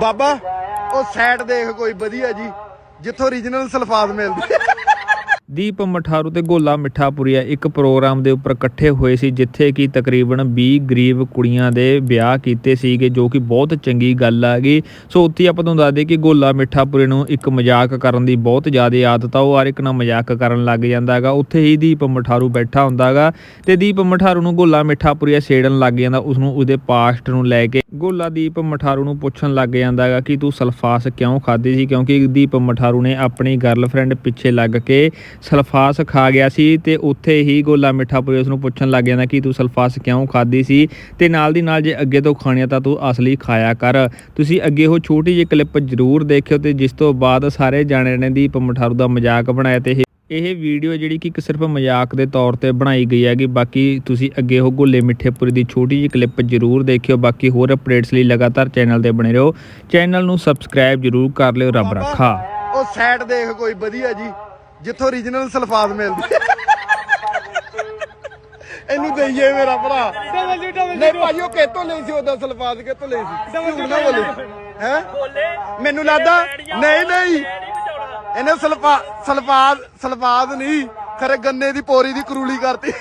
ਬਾਬਾ, ਉਹ ਸਾਈਡ ਦੇਖ ਕੋਈ ਵਧੀਆ ਜੀ, ਜਿੱਥੋਂ ਓਰੀਜਨਲ ਸਲਫਾਜ਼ ਮਿਲਦੀ। ਦੀਪ ਮਠਾਰੂ ਤੇ ਗੋਲਾ ਮਿੱਠਾਪੁਰੀਆ ਇੱਕ ਪ੍ਰੋਗਰਾਮ ਦੇ ਉੱਪਰ ਇਕੱਠੇ ਹੋਏ ਸੀ, ਜਿੱਥੇ ਕਿ ਤਕਰੀਬਨ 20 ਗਰੀਬ ਕੁੜੀਆਂ ਦੇ ਵਿਆਹ ਕੀਤੇ ਸੀਗੇ, ਜੋ ਕਿ ਬਹੁਤ ਚੰਗੀ ਗੱਲ ਆ ਗਈ। ਸੋ ਉੱਥੇ ਆਪਾਂ ਤੁਹਾਨੂੰ ਦੱਸਦੇ ਕਿ ਗੋਲਾ ਮਿੱਠਾਪੁਰੀ ਨੂੰ ਇੱਕ ਮਜ਼ਾਕ ਕਰਨ ਦੀ ਬਹੁਤ ਜ਼ਿਆਦਾ ਆਦਤ ਆ, ਉਹ ਹਰ ਇੱਕ ਨਾਲ ਮਜ਼ਾਕ ਕਰਨ ਲੱਗ ਜਾਂਦਾ ਹੈਗਾ। ਉੱਥੇ ਹੀ ਦੀਪ ਮਠਾਰੂ ਬੈਠਾ ਹੁੰਦਾ ਹੈਗਾ ਤੇ ਦੀਪ ਮਠਾਰੂ ਨੂੰ ਗੋਲਾ ਮਿੱਠਾਪੁਰੀਆ ਛੇੜਨ ਲੱਗ ਜਾਂਦਾ ਉਸ ਨੂੰ ਉਹਦੇ ਪਾਸਟ ਨੂੰ ਲੈ ਕੇ। ਗੋਲਾ ਦੀਪ ਮਠਾਰੂ ਨੂੰ ਪੁੱਛਣ ਲੱਗ ਜਾਂਦਾ ਹੈਗਾ ਕਿ ਤੂੰ ਸਲਫਾਸ ਕਿਉਂ ਖਾਦੀ ਸੀ? ਕਿਉਂਕਿ ਦੀਪ ਮਠਾਰੂ ਨੇ ਆਪਣੀ ਗਰਲਫ੍ਰੈਂਡ ਪਿੱਛੇ ਲੱਗ ਕੇ ਸਲਫਾਸ ਖਾ ਗਿਆ ਸੀ ਤੇ ਉੱਥੇ ਹੀ ਗੋਲਾ ਮਿੱਠਾਪੁਰੀ ਉਸ ਨੂੰ ਪੁੱਛਣ ਲੱਗ ਜਾਂਦਾ ਕਿ ਤੂੰ ਸਲਫਾਸ ਕਿਉਂ ਖਾਦੀ ਸੀ? ਤੇ ਨਾਲ ਦੀ ਨਾਲ ਜੇ ਅੱਗੇ ਤੋਂ ਖਾਣੀ ਆ ਤਾਂ ਤੂੰ ਅਸਲੀ ਖਾਇਆ ਕਰ। ਤੁਸੀਂ ਅੱਗੇ ਉਹ ਛੋਟੀ ਜਿਹੀ ਕਲਿੱਪ ਜ਼ਰੂਰ ਦੇਖਿਓ ਤੇ ਜਿਸ ਤੋਂ ਬਾਅਦ ਸਾਰੇ ਜਾਣਿਆਂ ਨੇ ਦੀਪ ਮਠਾਰੂ ਦਾ ਮਜ਼ਾਕ ਬਣਾਇਆ ਤੇ ਇਹ ਵੀਡੀਓ ਜਿਹੜੀ ਕਿ ਇੱਕ ਸਿਰਫ ਮਜ਼ਾਕ ਦੇ ਤੌਰ ਤੇ ਬਣਾਈ ਗਈ ਹੈਗੀ ਬਾਕੀ ਤੁਸੀਂ ਅੱਗੇ ਉਹ ਗੋਲੇ ਮਿੱਠੇਪੁਰੀ ਦੀ ਛੋਟੀ ਜਿਹੀ ਕਲਿੱਪ ਜ਼ਰੂਰ ਦੇਖਿਓ ਬਾਕੀ ਹੋਰ ਅਪਡੇਟਸ ਲਈ ਲਗਾਤਾਰ ਚੈਨਲ ਤੇ ਬਣੇ ਰਹੋ। ਚੈਨਲ ਨੂੰ ਸਬਸਕ੍ਰਾਈਬ ਜ਼ਰੂਰ ਕਰ ਲਿਓ ਰੱਬ ਰੱਖਾ। ਉਹ ਸਾਈਡ ਦੇਖ ਕੋਈ ਵਧੀਆ ਜੀ ਜਿੱਥੋਂ ਓਰੀਜਨਲ ਸਲਫਾਜ਼ ਮਿਲਦੀ। ਇਹਨੂੰ ਦਈਏ ਮੇਰਾ ਭਰਾ। ਨਹੀਂ ਭਾਈ ਉਹ ਕਿੱਥੋਂ ਲਈ ਸੀ ਉਹਦਾ ਸਲਫਾਜ਼ ਕਿੱਥੋਂ ਲਈ ਸੀ? ਹੈ? ਮੈਨੂੰ ਲੱਗਦਾ ਨਹੀਂ ਨਹੀਂ। ਇਹਨੇ ਸਲਫਾ ਸਲਫਾਜ਼ ਸਲਫਾਜ਼ ਨਹੀਂ ਖਰੇ ਗੰਨੇ ਦੀ ਪੋਰੀ ਦੀ ਕਰੂਲੀ ਕਰਤੀ।